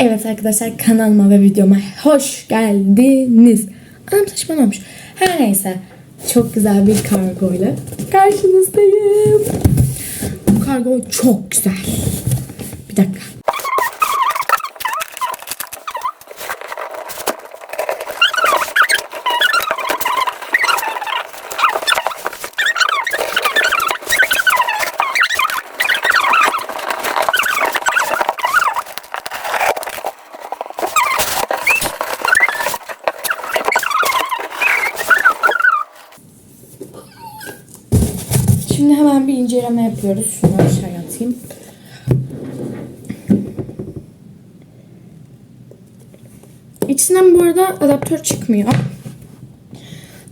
Evet arkadaşlar kanalıma ve videoma hoş geldiniz. Anam saçma olmuş. Her neyse çok güzel bir kargoyla karşınızdayım. Bu kargo çok güzel. Bir dakika. Şimdi hemen bir inceleme yapıyoruz. Şunu aşağıya atayım. İçinden bu arada adaptör çıkmıyor.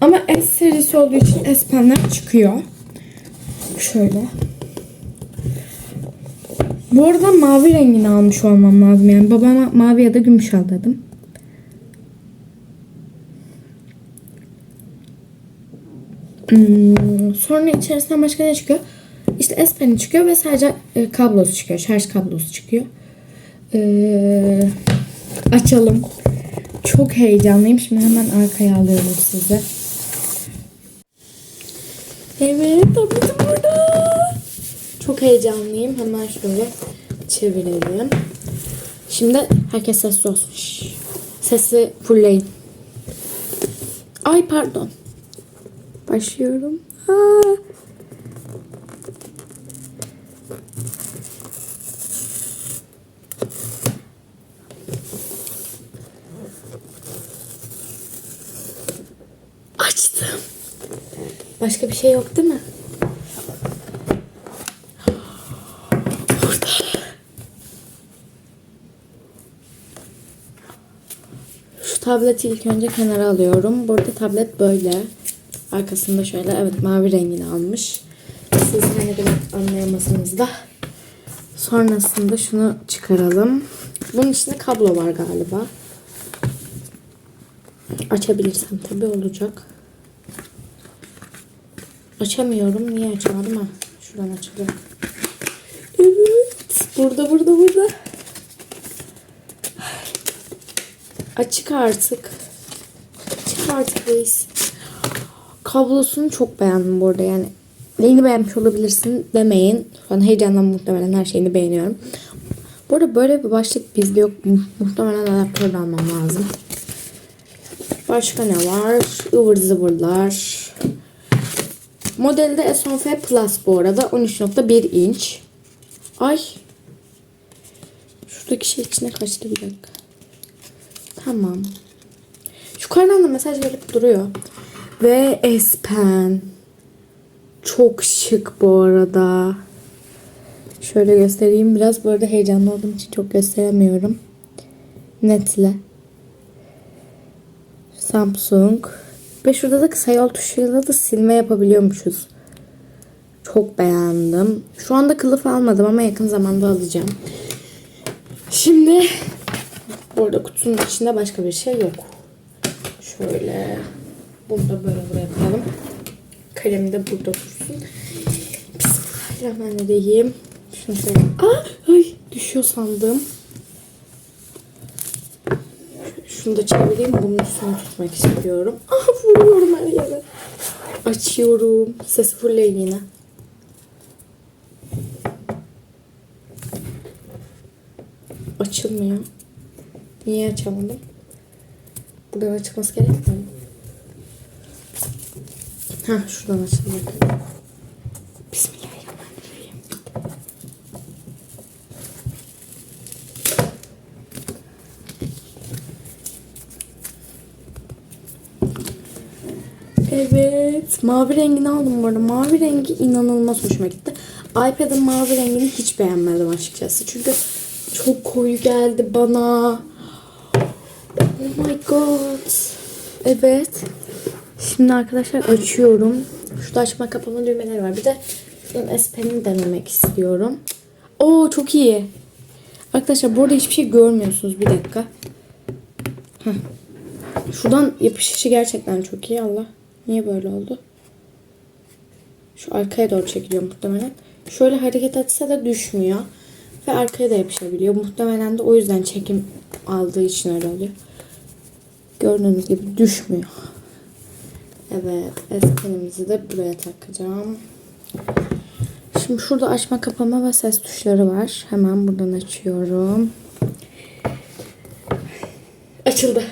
Ama S serisi olduğu için S penler çıkıyor. Şöyle. Bu arada mavi rengini almış olmam lazım. Yani babama mavi ya da gümüş al dedim. Hmm, sonra içerisinden başka ne çıkıyor? İşte S Pen'i çıkıyor ve sadece e, kablosu çıkıyor. Şarj kablosu çıkıyor. Ee, açalım. Çok heyecanlıyım. Şimdi hemen arkaya alıyorum size. Evet, tabletim burada. Çok heyecanlıyım. Hemen şöyle çevirelim. Şimdi herkes sessiz olsun. Şş. Sesi fullleyin. Ay pardon. Başlıyorum. Aa. Açtım. Başka bir şey yok değil mi? Burada. Şu tableti ilk önce kenara alıyorum. Burada tablet böyle. Arkasında şöyle evet mavi rengini almış. Siz hani demek anlayamasanız da. Sonrasında şunu çıkaralım. Bunun içinde kablo var galiba. Açabilirsem tabii olacak. Açamıyorum. Niye açamadım ha? Şuradan açılıyor. Evet. Burada burada burada. Açık artık. Açık artık reis. Kablosunu çok beğendim bu arada yani. Neyini beğenmiş olabilirsin demeyin. Şu an heyecandan muhtemelen her şeyini beğeniyorum. Bu arada böyle bir başlık bizde yok. Mu- Muhtemelen adaptör de almam lazım. Başka ne var? Ivır zıvırlar. Modelde S10F Plus bu arada. 13.1 inç. Ay. Şuradaki şey içine kaçtı bir dakika. Tamam. Şu kardan da mesaj verip duruyor. Ve S Pen. Çok şık bu arada. Şöyle göstereyim. Biraz bu arada heyecanlı olduğum için çok gösteremiyorum. Netle. Samsung. Ve şurada da kısa yol tuşuyla da silme yapabiliyormuşuz. Çok beğendim. Şu anda kılıf almadım ama yakın zamanda alacağım. Şimdi burada kutunun içinde başka bir şey yok. Şöyle bunu da böyle buraya koyalım. Kalemi de burada dursun. Bismillahirrahmanirrahim. Şunu şöyle. Aa, ay düşüyor sandım. Şunu da çevireyim. Bunun üstüne tutmak istiyorum. Ah vuruyorum her yere. Açıyorum. Ses fullleyin yine. Açılmıyor. Niye açamadım? Buradan açılması gerekmiyor mu? Ha şuradan. Bismillahirrahmanirrahim. Evet. Mavi rengini aldım bu arada. Mavi rengi inanılmaz hoşuma gitti. iPad'ın mavi rengini hiç beğenmedim açıkçası. Çünkü çok koyu geldi bana. Oh my god. Evet. Şimdi arkadaşlar açıyorum. Şurada açma kapama düğmeleri var. Bir de şunun S Pen'ini denemek istiyorum. Oo çok iyi. Arkadaşlar burada hiçbir şey görmüyorsunuz. Bir dakika. Heh. Şuradan yapışışı gerçekten çok iyi. Allah. Niye böyle oldu? Şu arkaya doğru çekiliyor muhtemelen. Şöyle hareket etse de düşmüyor. Ve arkaya da yapışabiliyor. Muhtemelen de o yüzden çekim aldığı için öyle oluyor. Gördüğünüz gibi düşmüyor. Evet, eskenimizi de buraya takacağım. Şimdi şurada açma kapama ve ses tuşları var. Hemen buradan açıyorum. Açıldı.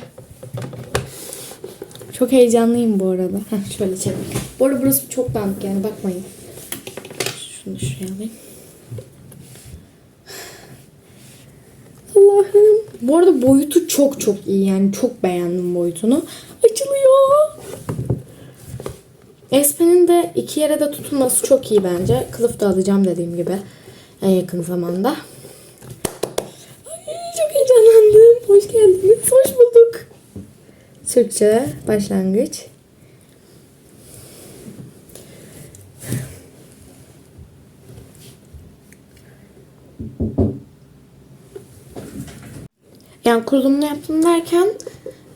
Çok heyecanlıyım bu arada. Heh, şöyle çevir. Bu arada burası çok dağınık yani bakmayın. Şunu şuraya alayım. Allah'ım. Bu arada boyutu çok çok iyi yani çok beğendim boyutunu. Açılıyor. Espen'in de iki yere de tutulması çok iyi bence. Kılıf da alacağım dediğim gibi en yakın zamanda. Ay, çok heyecanlandım. Hoş geldiniz. Hoş bulduk. Türkçe başlangıç. Yani kurulumunu yaptım derken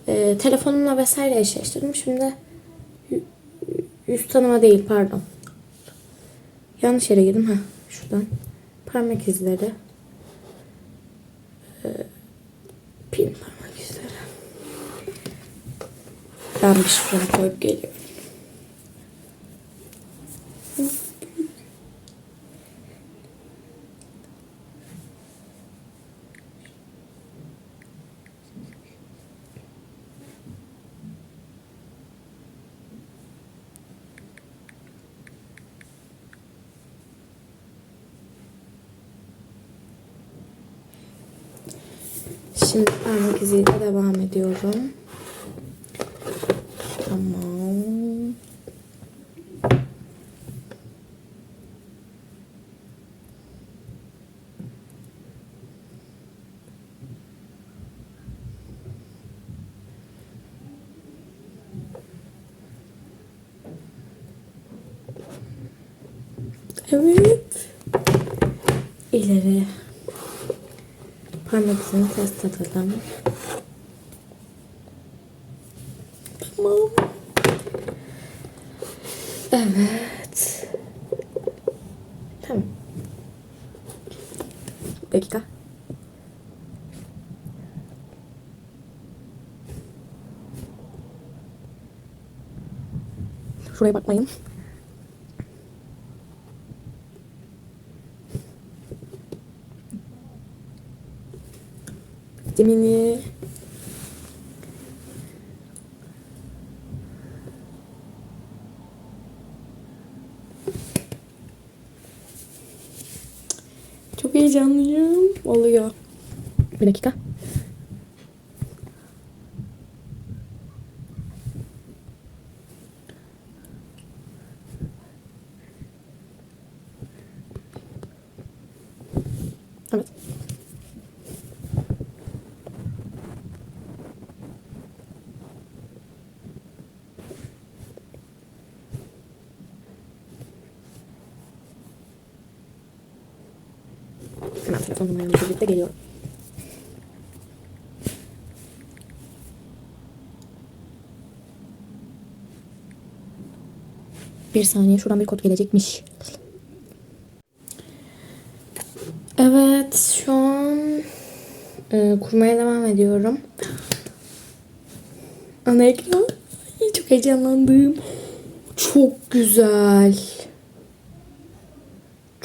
e, telefonumla vesaire eşleştirdim. Şimdi yüz tanıma değil pardon. Yanlış yere girdim. ha şuradan. Parmak izleri. E, pin parmak izleri. Ben bir şifremi koyup geliyorum. Şimdi parmak iziyle devam ediyorum. Tamam. Evet. İleri. İzini test edelim. Tamam. Evet. Tamam. Dakika. Şuraya bakmayın. Çok heyecanlıyım. Oluyor. Bir dakika. Evet. Hemen telefon numaramla birlikte geliyorum. Bir saniye şuradan bir kod gelecekmiş. Evet şu an e, kurmaya devam ediyorum. Ana ekran. Çok heyecanlandım. Çok güzel.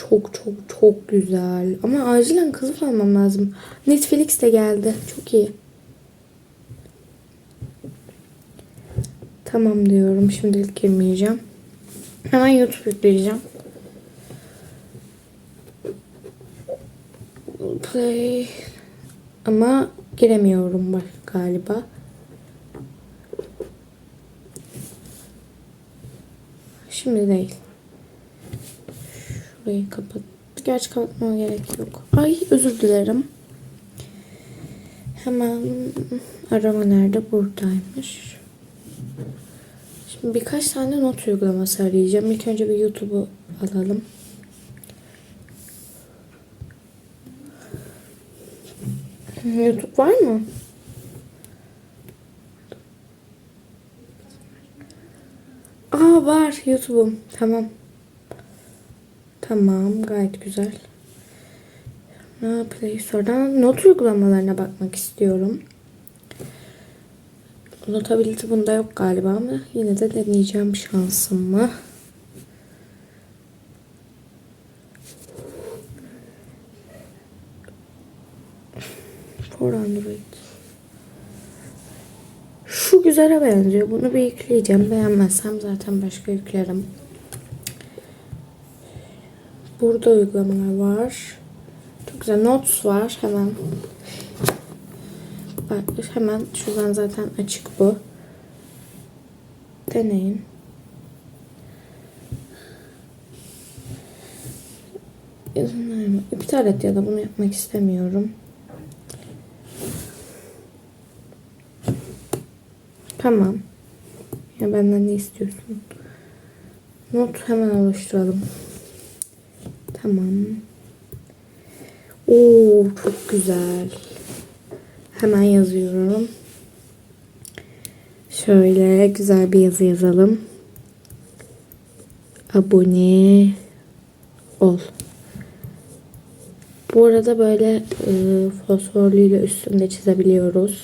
Çok çok çok güzel. Ama acilen kılıf almam lazım. Netflix de geldi. Çok iyi. Tamam diyorum. Şimdilik girmeyeceğim. Hemen YouTube yükleyeceğim. Play. Ama giremiyorum bak galiba. Şimdi değil. Şurayı kapat. Gerçi kapatmama gerek yok. Ay özür dilerim. Hemen arama nerede? Buradaymış. Şimdi birkaç tane not uygulaması arayacağım. İlk önce bir YouTube'u alalım. YouTube var mı? Aa var YouTube'um. Tamam. Tamam gayet güzel. Play Store'dan not uygulamalarına bakmak istiyorum. Notability bunda yok galiba ama yine de deneyeceğim şansımı. For Android. Şu güzele benziyor. Bunu bir yükleyeceğim. Beğenmezsem zaten başka yüklerim. Burada uygulamalar var. Çok güzel. Notes var. Hemen Bak hemen şuradan zaten açık bu. Deneyin. İptal et ya da bunu yapmak istemiyorum. Tamam. Ya benden ne istiyorsun? Not hemen oluşturalım. Tamam. Oo çok güzel. Hemen yazıyorum. Şöyle güzel bir yazı yazalım. Abone ol. Bu arada böyle e, fosforluyla üstünde çizebiliyoruz.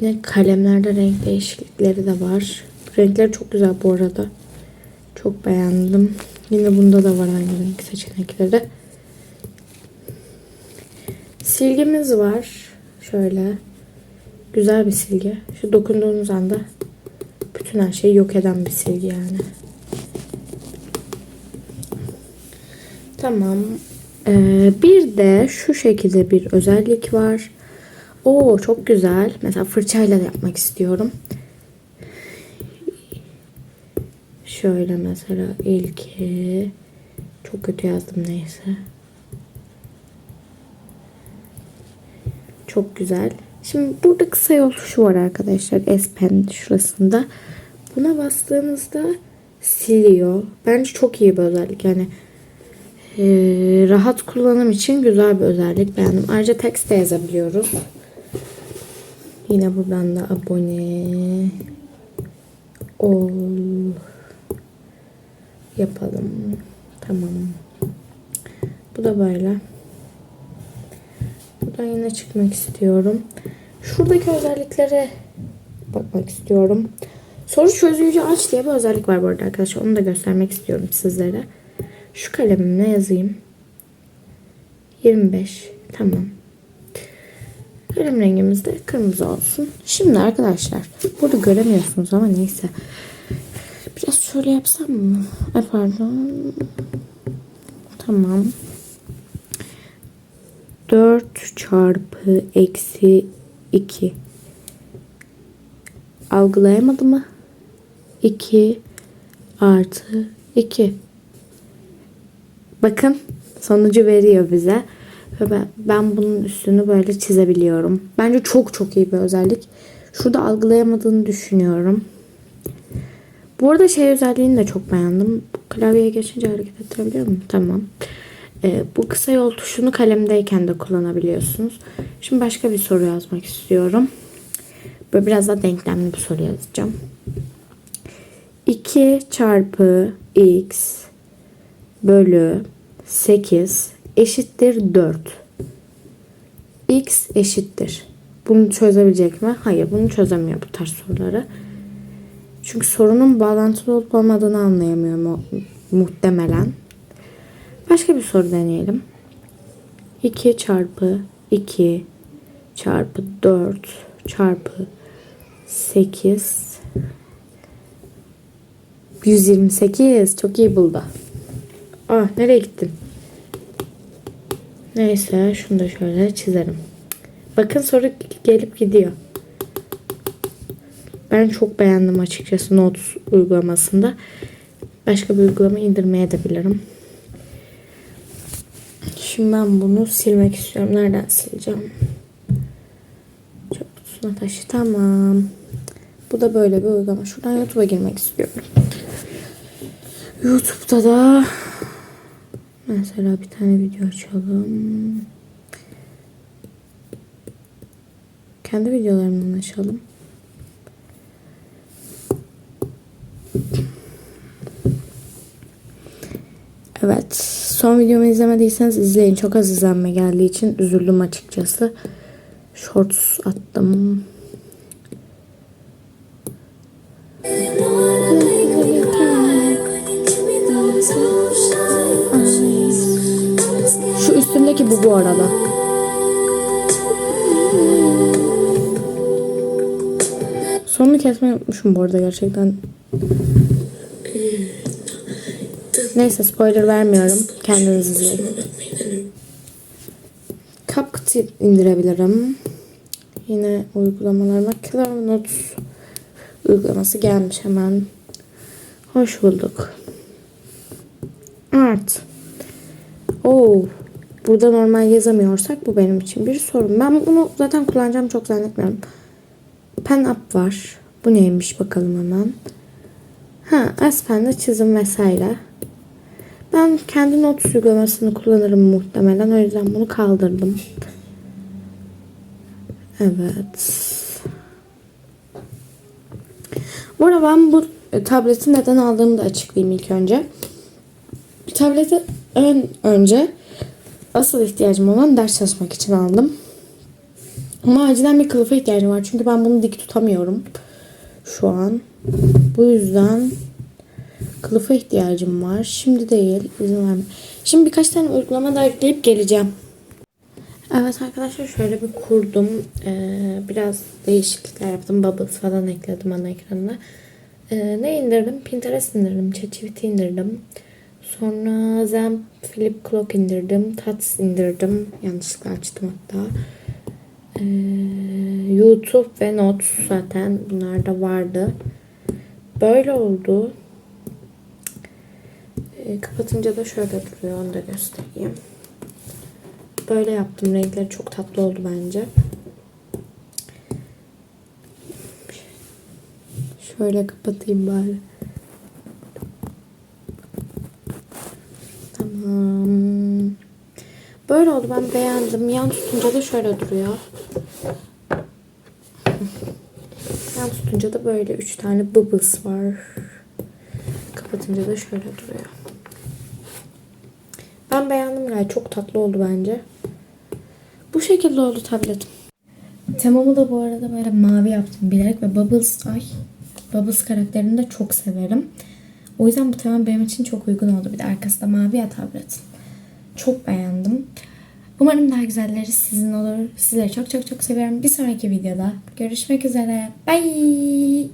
Yine kalemlerde renk değişiklikleri de var. Renkleri çok güzel bu arada. Çok beğendim. Yine bunda da var aynı renk seçenekleri. Silgimiz var. Şöyle. Güzel bir silgi. Şu dokunduğunuz anda bütün her şeyi yok eden bir silgi yani. Tamam. Ee, bir de şu şekilde bir özellik var. Oo çok güzel. Mesela fırçayla da yapmak istiyorum. Şöyle mesela ilki çok kötü yazdım neyse. Çok güzel. Şimdi burada kısa yol tuşu var arkadaşlar. S Pen şurasında. Buna bastığınızda siliyor. Bence çok iyi bir özellik. Yani e, rahat kullanım için güzel bir özellik. Beğendim. Ayrıca text de yazabiliyoruz. Yine buradan da abone ol yapalım. Tamam. Bu da böyle. Buradan yine çıkmak istiyorum. Şuradaki özelliklere bakmak istiyorum. Soru çözücü aç diye bir özellik var bu arada arkadaşlar. Onu da göstermek istiyorum sizlere. Şu kalemimle yazayım. 25. Tamam. Kalem rengimiz de kırmızı olsun. Şimdi arkadaşlar burada göremiyorsunuz ama neyse. Biraz şöyle yapsam mı? Ay pardon. Tamam. 4 çarpı eksi 2. Algılayamadı mı? 2 artı 2. Bakın sonucu veriyor bize. Ve ben, ben bunun üstünü böyle çizebiliyorum. Bence çok çok iyi bir özellik. Şurada algılayamadığını düşünüyorum. Bu arada şey özelliğini de çok beğendim. Klavyeye geçince hareket ettirebiliyor muyum? Tamam. Ee, bu kısa yol tuşunu kalemdeyken de kullanabiliyorsunuz. Şimdi başka bir soru yazmak istiyorum. Böyle biraz daha denklemli bir soru yazacağım. 2 çarpı x bölü 8 eşittir 4. x eşittir. Bunu çözebilecek mi? Hayır bunu çözemiyor bu tarz soruları. Çünkü sorunun bağlantılı olup olmadığını anlayamıyor mu muhtemelen. Başka bir soru deneyelim. 2 çarpı 2 çarpı 4 çarpı 8 128 çok iyi buldu. Ah nereye gittin? Neyse şunu da şöyle çizerim. Bakın soru gelip gidiyor. Ben çok beğendim açıkçası Notes uygulamasında. Başka bir uygulama indirmeye de bilirim. Şimdi ben bunu silmek istiyorum. Nereden sileceğim? Çöp kutusuna taşı. Tamam. Bu da böyle bir uygulama. Şuradan YouTube'a girmek istiyorum. YouTube'da da mesela bir tane video açalım. Kendi videolarımdan açalım. Evet. Son videomu izlemediyseniz izleyin. Çok az izlenme geldiği için üzüldüm açıkçası. Shorts attım. Şu üstündeki bu bu arada. Sonunu kesmeyi unutmuşum bu arada gerçekten. Neyse spoiler vermiyorum. Kendiniz izleyin. CapCut indirebilirim. Yine uygulamalarıma Notes uygulaması gelmiş hemen. Hoş bulduk. Evet. Oo. Burada normal yazamıyorsak bu benim için bir sorun. Ben bunu zaten kullanacağım çok zannetmiyorum. Pen Up var. Bu neymiş bakalım hemen. Ha, Aspen'de çizim vesaire. Ben kendi not uygulamasını kullanırım muhtemelen. O yüzden bunu kaldırdım. Evet. Bu arada ben bu e, tableti neden aldığımı da açıklayayım ilk önce. Tableti ön, önce asıl ihtiyacım olan ders çalışmak için aldım. Ama acilen bir kılıfa ihtiyacım var. Çünkü ben bunu dik tutamıyorum. Şu an. Bu yüzden kılıfa ihtiyacım var. Şimdi değil. izin verme. Şimdi birkaç tane uygulama da ekleyip geleceğim. Evet arkadaşlar şöyle bir kurdum. Ee, biraz değişiklikler yaptım. Bubbles falan ekledim ana ekranına. Ee, ne indirdim? Pinterest indirdim. ChatGPT indirdim. Sonra Zen Flip Clock indirdim. Tats indirdim. Yanlışlıkla açtım hatta. Ee, YouTube ve Notes zaten bunlar da vardı. Böyle oldu. Ee, kapatınca da şöyle duruyor. Onu da göstereyim. Böyle yaptım. Renkleri çok tatlı oldu bence. Şöyle kapatayım bari. Tamam. Böyle oldu. Ben beğendim. Yan tutunca da şöyle duruyor. Yan tutunca da böyle üç tane bubbles var. Kapatınca da şöyle duruyor. Ben beğendim gayet. Çok tatlı oldu bence. Bu şekilde oldu tabletim. Temamı da bu arada böyle mavi yaptım bilerek ve Bubbles ay Bubbles karakterini de çok severim. O yüzden bu tema benim için çok uygun oldu. Bir de arkası da mavi ya tabletin. Çok beğendim. Umarım daha güzelleri sizin olur. Sizleri çok çok çok seviyorum. Bir sonraki videoda görüşmek üzere. Bye.